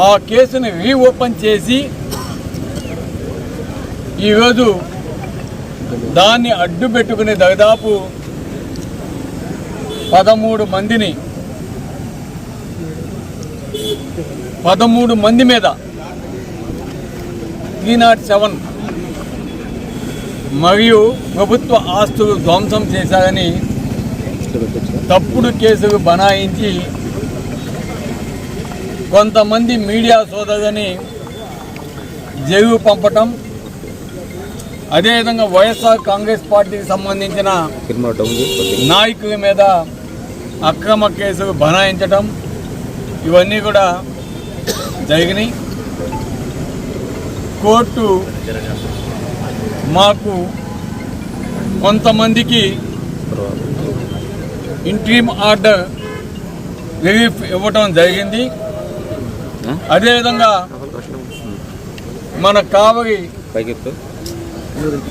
ఆ కేసును రీఓపెన్ చేసి ఈరోజు దాన్ని అడ్డు పెట్టుకుని దాదాపు పదమూడు మందిని పదమూడు మంది మీద త్రీ నాట్ సెవెన్ మరియు ప్రభుత్వ ఆస్తులు ధ్వంసం చేశారని తప్పుడు కేసులు బనాయించి కొంతమంది మీడియా సోదరుని జైలు పంపటం అదేవిధంగా వైఎస్ఆర్ కాంగ్రెస్ పార్టీకి సంబంధించిన నాయకుల మీద అక్రమ కేసులు బనాయించటం ఇవన్నీ కూడా జరిగినాయి. కోర్టు మాకు కొంతమందికి ఇంట్రీమ్ ఆర్డర్ రిలీఫ్ ఇవ్వటం జరిగింది. అదేవిధంగా మన కావలి ఎత్తు.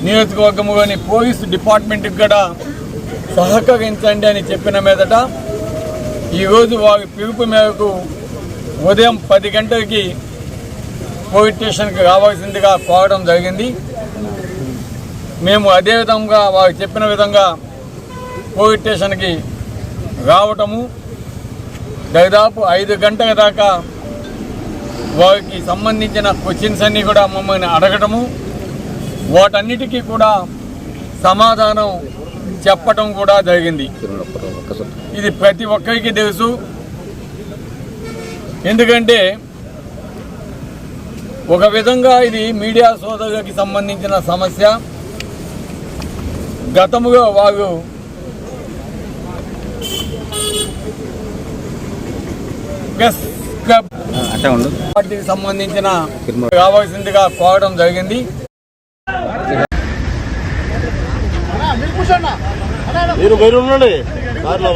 నియోజకవర్గంలోని పోలీసు డిపార్ట్మెంట్కి కూడా సహకరించండి అని చెప్పిన మీదట ఈరోజు వారి పిలుపు మేరకు ఉదయం పది గంటలకి పోలీస్ స్టేషన్కి రావాల్సిందిగా కోరడం జరిగింది మేము అదే విధంగా వారు చెప్పిన విధంగా పోలీస్ స్టేషన్కి రావటము దాదాపు ఐదు గంటల దాకా వారికి సంబంధించిన క్వశ్చన్స్ అన్నీ కూడా మమ్మల్ని అడగటము వాటన్నిటికీ కూడా సమాధానం చెప్పటం కూడా జరిగింది. ఇది ప్రతి ఒక్కరికి తెలుసు. ఎందుకంటే ఒక విధంగా ఇది మీడియా సోదరులకి సంబంధించిన సమస్య. గతములో వారు ప్రెస్ క్లబ్ పార్టీకి సంబంధించిన కిర్మ రావాల్సిందిగా కోరడం జరిగింది. మీరు బయట ఉండండి. కార్లో